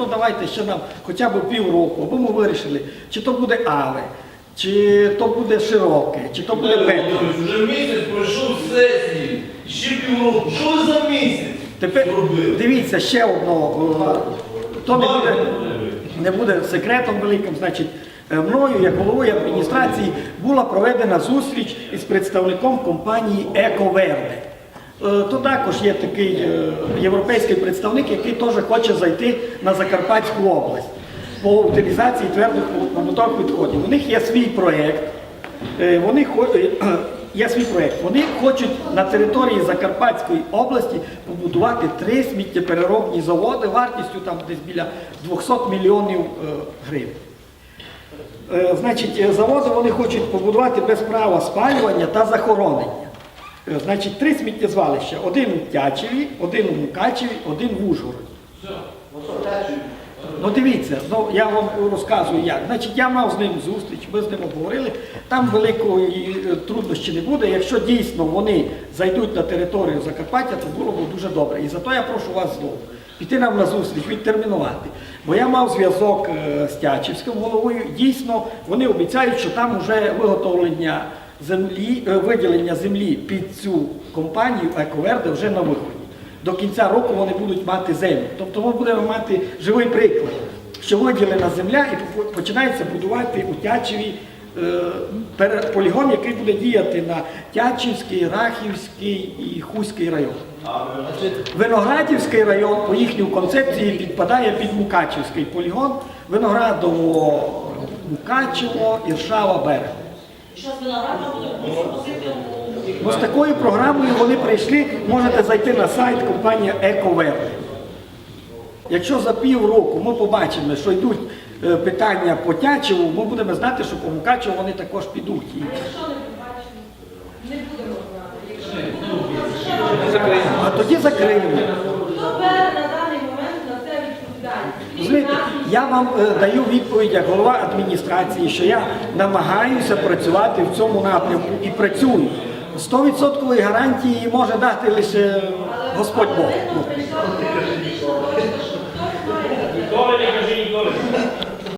Ну давайте ще нам хоча б півроку, або ми вирішили, чи то буде Але, чи то буде широке, чи то буде Петро. Вже місяць пройшов сесії, ще півроку. Що ви за місяць? Тепер зробили? дивіться ще одно. е, То не буде, не буде секретом великим. Значить, е, мною, як головою адміністрації, була проведена зустріч із представником компанії Ековерде. Е, То також є такий е, європейський представник, який теж хоче зайти на Закарпатську область по утилізації твердих побутових відходів. У них є свій проєкт. Е, Вони є свій проєкт. Вони хочуть на території Закарпатської області побудувати три сміттєпереробні заводи вартістю там десь біля 200 мільйонів гривень. Значить, заводи вони хочуть побудувати без права спалювання та захоронення. Е, Значить, три сміттєзвалища: один у Тячеві, один у Мукачеві, один в Ужгороді. Ну дивіться, ну я вам розказую як. Значить, я мав з ним зустріч, ми з ним обговорили. Там великої е, труднощі не буде. Якщо дійсно вони зайдуть на територію Закарпаття, то було б дуже добре. І зато я прошу вас знову піти нам на зустріч, відтермінувати. Бо я мав зв'язок е, з Тячівським головою. Дійсно, вони обіцяють, що там вже виготовлення землі, е, виділення землі під цю компанію Ековерде вже на виході. До кінця року вони будуть мати землю. Тобто ми будемо мати живий приклад, що виділена земля і починається будувати у Тячеві е, полігон, який буде діяти на Тячівський, Рахівський і Хуський район. Виноградівський район по їхній концепції підпадає під Мукачівський полігон, Виноградово, Мукачево, Іршава, Берег. Що з буде пропозиція у Ну, такою програмою вони прийшли, можете зайти на сайт компанії Ековер. Якщо за півроку ми побачимо, що йдуть е, питання по Тячеву, ми будемо знати, що по Мукачеву вони також підуть. І- Якщо не побачимо, не будемо знати. А тоді закриємо. Хто бере на даний момент на це відповідальність? Я вам е, даю відповідь як голова адміністрації, що я намагаюся працювати в цьому напрямку і працюю. 100% гарантії може дати лише Господь Бог. Ніколи не кажи ніколи.